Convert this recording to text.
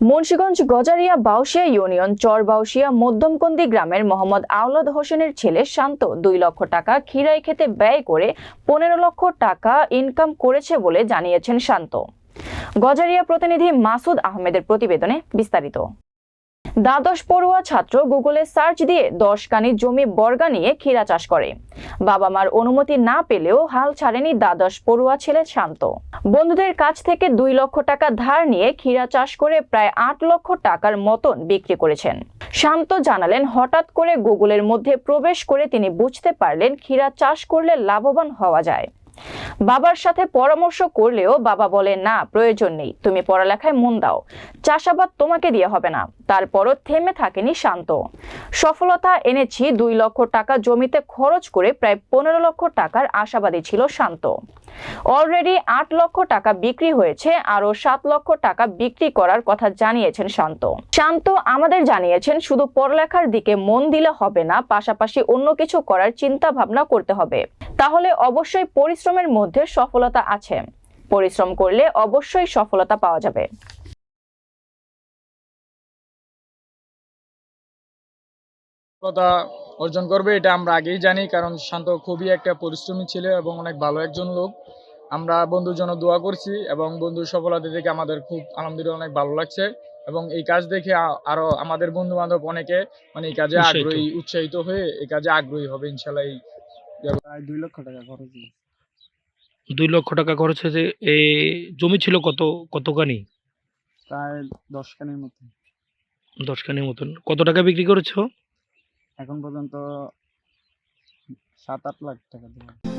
Munshiganj Gazaria Baushia union, Char Baushia Madhyamkandi গ্রামের মোহাম্মদ আওলাদ হোসেনের ছেলে শান্ত দুই লক্ষ টাকা খিরাই খেতে ব্যয় করে পনেরো লক্ষ টাকা ইনকাম করেছে বলে জানিয়েছেন শান্ত। গজারিয়া প্রতিনিধি মাসুদ আহমেদের প্রতিবেদনে বিস্তারিত। দ্বাদশ পড়ুয়া ছাত্র গুগলে সার্চ দিয়ে দশ কানি জমি বর্গা নিয়ে ক্ষীরা চাষ করে। বাবা মার অনুমতি না পেলেও হাল ছাড়েনি দ্বাদশ পড়ুয়া ছেলে শান্ত। বন্ধুদের কাছ থেকে দুই লক্ষ টাকা ধার নিয়ে ক্ষীরা চাষ করে প্রায় আট লক্ষ টাকার মতন বিক্রি করেছেন। শান্ত জানালেন, হঠাৎ করে গুগলের মধ্যে প্রবেশ করে তিনি বুঝতে পারলেন ক্ষীরা চাষ করলে লাভবান হওয়া যায়। বাবার সাথে পরামর্শ করলেও বাবা বলে, না, প্রয়োজন নেই, তুমি পড়ালেখায় মন দাও। চাষাবাদ তোমাকে দিয়ে হবে না। তারপরও থেমে থাকেনি শান্ত। সফলতা এনেছি দুই লক্ষ টাকা জমিতে খরচ করে প্রায় পনেরো লক্ষ টাকার আশাবাদী ছিল শান্ত। অলরেডি আট লক্ষ টাকা বিক্রি হয়েছে, আরও সাত লক্ষ টাকা বিক্রি করার কথা জানিয়েছেন শান্ত। শান্ত আমাদের জানিয়েছেন, শুধু পড়ালেখার দিকে মন দিলে হবে না, পাশাপাশি অন্য কিছু করার চিন্তা ভাবনা করতে হবে। তাহলে অবশ্যই পরিশ্রমের মধ্যে সফলতা আছে। পরিশ্রম করলে অবশ্যই সফলতা পাওয়া যাবে। সফলতা অর্জন করবে এটা আমরা আগেই জানি কারণ শান্ত খুবই একটা পরিশ্রমী ছেলে এবং অনেক ভালো একজন লোক। আমরা বন্ধুর জন্য দোয়া করছি এবং বন্ধুর সফলতা দেখে আমাদের খুব আলহামদুলিল্লাহ অনেক ভালো লাগছে এবং এই কাজ দেখে আরও আমাদের বন্ধু বান্ধব অনেকে মানে এই কাজে আগ্রহী উৎসাহিত হয়ে এই কাজে আগ্রহী হবে ইনশাল্লাহ এই দুই লক্ষ টাকা খরচ দুই লক্ষ টাকা খরচ হয়েছে এই জমি ছিল কত কতখানি? প্রায় দশ খানের মতো। দশখানির মতন। কত টাকা বিক্রি করেছ? এখন পর্যন্ত সাত আট লাখ টাকা দেবো